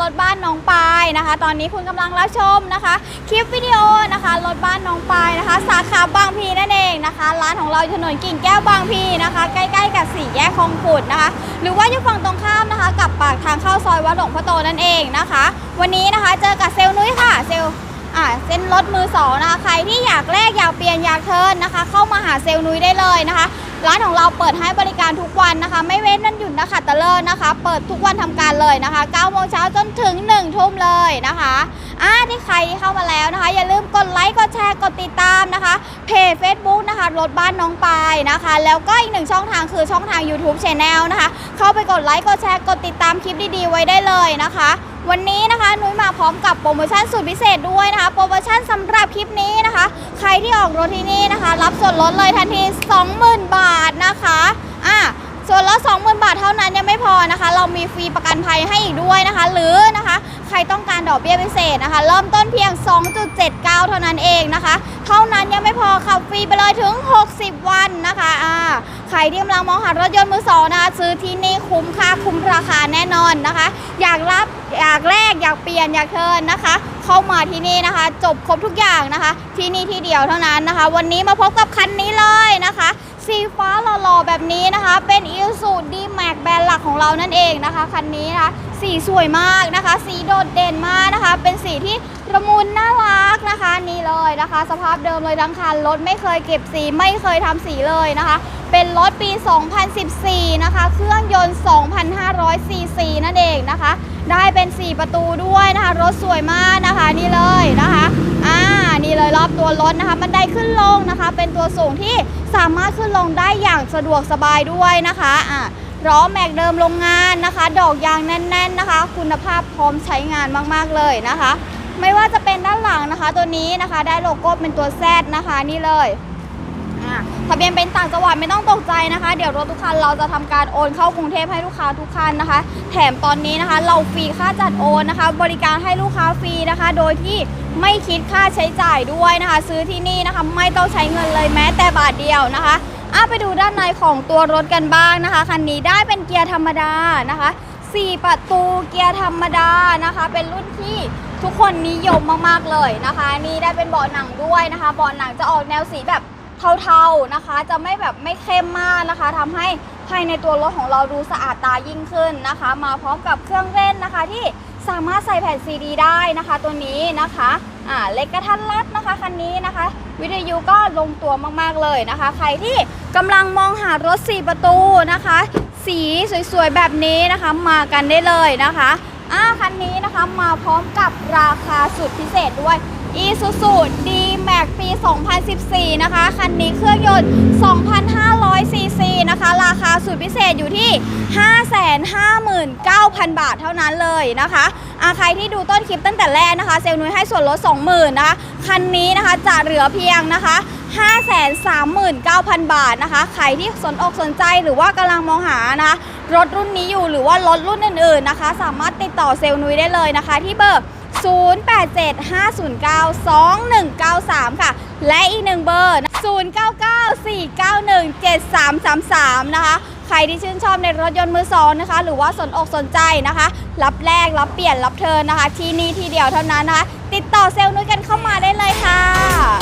รถบ้านน้องปายนะคะ ตอนนี้คุณกำลังรับชมนะคะ คลิปวิดีโอนะคะรถบ้านน้องปายนะคะ สาขาบางพีนั่นเองนะคะ ร้านของเราอยู่ถนนกิ่งแก้วบางพีนะคะ ใกล้ๆ กับสี่แยกคลองขุดนะคะ หรือว่าอยู่ฝั่งตรงข้ามนะคะ กับปากทางเข้าซอยวัดหลวงพ่อโตนั่นเองนะคะ วันนี้นะคะเจอกับเซลนุ้ยค่ะเซลอ่าเส้นรถมือสองนะคะใครที่อยากแลกอยากเปลี่ยนอยากเทินนะคะ เข้ามาหาเซลนุ้ยได้เลยนะคะ ร้านของเราเปิดให้บริการทุกวันนะคะ ไม่เว้นนั่นหยุดนะคะตะเลิศนะคะ เปิดทุกวันทำการเลยนะคะ9โมงเช้าจนถึง1ทุ่มเลยนะคะอ่าที่ใครเข้ามาแล้วนะคะ อย่าลืมกดไลค์กดแชร์กดติดตามนะคะ เพจ Facebook นะคะรถบ้านน้องปายนะคะ แล้วก็อีกหนึ่งช่องทางคือช่องทาง YouTube Channel นะคะ เข้าไปกดไลค์กดแชร์กดติดตามคลิปดีๆ ไว้ได้เลยนะคะ วันนี้นะคะนุ้ยมาพร้อมกับโปรโมชั่นสุดพิเศษด้วยนะคะ โปรโมชั่นสำหรับคลิปนี้นะคะ ใครที่ออกรถที่นี่นะคะ รับส่วนลดเลยทันที 20,000 บาทนะคะอะส่วนลด20,000 บาทเท่านั้นยังไม่พอนะคะ เรามีฟรีประกันภัยให้อีกด้วยนะคะ หรือนะคะใครต้องการดอกเบี้ยพิเศษนะคะ เริ่มต้นเพียง 2.79 เท่านั้นเองนะคะ เท่านั้นยังไม่พอขับฟรีไปเลยถึง 60 วันนะคะอ่าใครที่กำลังมองหารถยนต์มือสองนะคะซื้อที่นี่คุ้มค่าคุ้มราคาแน่นอนนะคะ อยากรับ อยากแลกอยากเปลี่ยนอยากเทินนะคะ เข้ามาที่นี่นะคะ จบครบทุกอย่างนะคะ ที่นี่ที่เดียวเท่านั้นนะคะ วันนี้มาพบกับคันนี้เลยนะคะ สีฟ้าหล่อๆแบบนี้นะคะ เป็นอิ s u d m a x แบรนด์หลักของเรานั่นเองนะคะคันนี้นะคะสีสวยมากนะคะ สีโดดเด่นมากนะคะ เป็นสีที่ประมุนน่ารักนะคะ นี่เลยนะคะ สภาพเดิมเลยทั้งคันรถไม่เคยเก็บสีไม่เคยทำสีเลยนะคะ เป็นรถปี 2014 นะคะ เครื่องยนต์ 2,500ซีซีนั่นเองนะคะ ได้เป็น 4 ประตูด้วยนะคะรถสวยมากนะคะนี่เลยนะคะอ่านี่เลยรอบตัวรถนะคะบันไดขึ้นลงนะคะ เป็นตัวสูงที่สามารถขึ้นลงได้อย่างสะดวกสบายด้วยนะคะอ่าล้อแม็กเดิมโรงงานนะคะ ดอกยางแน่น ๆนะคะ คุณภาพพร้อมใช้งานมากๆเลยนะคะ ไม่ว่าจะเป็นด้านหลังนะคะ ตัวนี้นะคะได้โลโก้เป็นตัว Z นะคะนี่เลย ทะเบียนเป็นต่างจังหวัดไม่ต้องตกใจนะคะ เดี๋ยวรถทุกคันเราจะทำการโอนเข้ากรุงเทพให้ลูกค้าทุกคันนะคะ แถมตอนนี้นะคะ เราฟรีค่าจัดโอนนะคะ บริการให้ลูกค้าฟรีนะคะ โดยที่ไม่คิดค่าใช้จ่ายด้วยนะคะ ซื้อที่นี่นะคะไม่ต้องใช้เงินเลยแม้แต่บาทเดียวนะคะอะไปดูด้านในของตัวรถกันบ้างนะคะคันนี้ได้เป็นเกียร์ธรรมดานะคะ 4 ประตูเกียร์ธรรมดานะคะ เป็นรุ่นที่ทุกคนนิยมมากๆเลยนะคะ นี่ได้เป็นเบาะหนังด้วยนะคะเบาะหนังจะออกแนวสีแบบ เทาๆนะคะ จะไม่แบบไม่เข้มมากนะคะทำให้ภายในตัวรถของเราดูสะอาดตายิ่งขึ้นนะคะ มาพร้อมกับเครื่องเล่นนะคะที่สามารถใส่แผ่นซีดีได้นะคะ ตัวนี้นะคะอ่าเล็กกระทัดรัดนะคะคันนี้นะคะ วิทยุก็ลงตัวมากๆเลยนะคะ ใครที่กำลังมองหารถ 4 ประตูนะคะ สีสวยๆแบบนี้นะคะมากันได้เลยนะคะอ่าคันนี้นะคะมาพร้อมกับราคาสุดพิเศษด้วย Isuzu D-Max ปี 2014 นะคะ คันนี้เครื่องยนต์ 2,500 ซีซีนะคะ ราคาสุดพิเศษอยู่ที่ 559,000 บาทเท่านั้นเลยนะคะอาใครที่ดูต้นคลิปตั้งแต่แรกนะคะ เซลนุ้ยให้ส่วนลด 20,000นะคะ คันนี้นะคะจะเหลือเพียงนะคะ539,000 บาทนะคะ ใครที่สนอกสนใจหรือว่ากำลังมองหานะคะรถรุ่นนี้อยู่หรือว่ารถรุ่นอื่นๆนะคะ สามารถติดต่อเซลนุ้ยได้เลยนะคะ ที่เบอร์ 0875092193 ค่ะ และอีกหนึ่งเบอร์ 0994917333 นะคะ ใครที่ชื่นชอบในรถยนต์มือสองนะคะ หรือว่าสนอกสนใจนะคะ รับแลกรับเปลี่ยนรับเทินนะคะ ที่นี่ที่เดียวเท่านั้นนะคะ ติดต่อเซลล์นุ้ยกันเข้ามาได้เลยค่ะ